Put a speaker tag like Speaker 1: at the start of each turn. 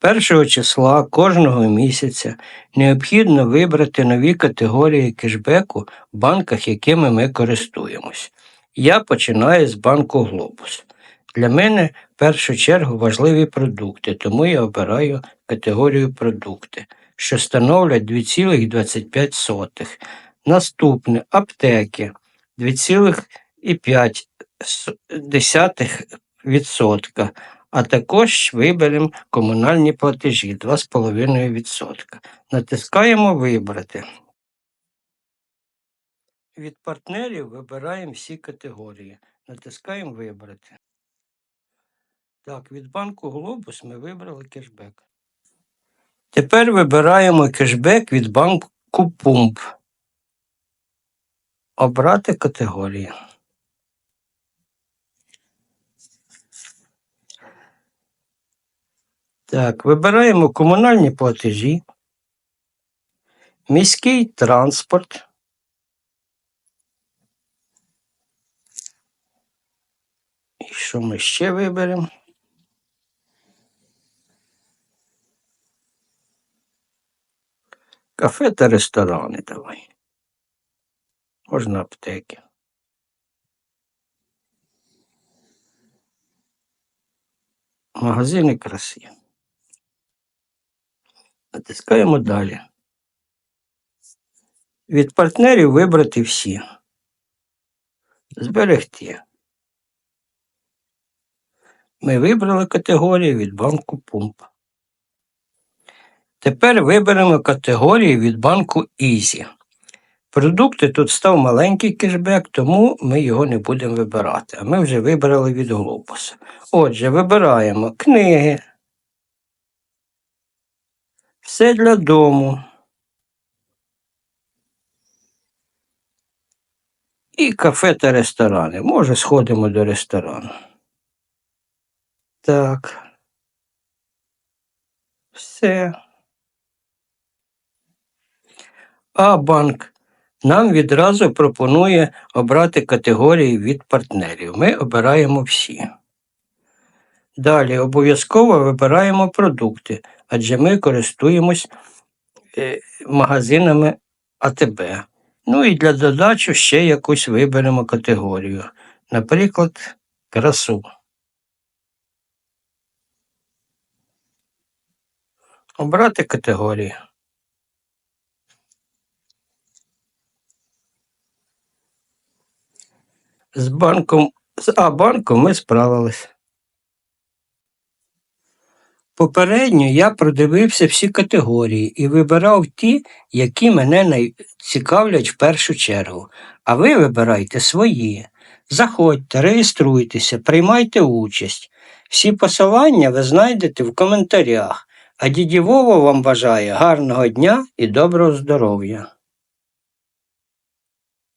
Speaker 1: Першого числа кожного місяця необхідно вибрати нові категорії кешбеку в банках, якими ми користуємось. Я починаю з банку Глобус. Для мене в першу чергу важливі продукти, тому я обираю категорію продукти, що становлять 2,25. Наступне аптеки 2,5%, а також виберемо комунальні платежі 2,5%. Натискаємо Вибрати. Від партнерів вибираємо всі категорії. Натискаємо Вибрати. Так, від банку Глобус ми вибрали кешбек. Тепер вибираємо кешбек від банку Пумп. Обрати категорію. Так, вибираємо комунальні платежі, міський транспорт. І що ми ще виберемо? Кафе та ресторани давай. Можна аптеки. Магазини краси. Натискаємо далі. Від партнерів вибрати всі. Зберегти. Ми вибрали категорію від банку Пумп. Тепер виберемо категорію від банку Easy. Продукти тут став маленький кешбек, тому ми його не будемо вибирати. А ми вже вибрали від Глобуса. Отже, вибираємо книги. Все для дому. І кафе та ресторани. Може, сходимо до ресторану. Так. Все. А банк нам відразу пропонує обрати категорії від партнерів. Ми обираємо всі. Далі обов'язково вибираємо продукти, адже ми користуємось е, магазинами АТБ. Ну і для додачі ще якусь виберемо категорію. Наприклад, красу. Обрати категорію. З банком, з А-банком ми справились. Попередньо я продивився всі категорії і вибирав ті, які мене цікавлять в першу чергу. А ви вибирайте свої. Заходьте, реєструйтеся, приймайте участь. Всі посилання ви знайдете в коментарях. А діді Вова вам бажає гарного дня і доброго здоров'я.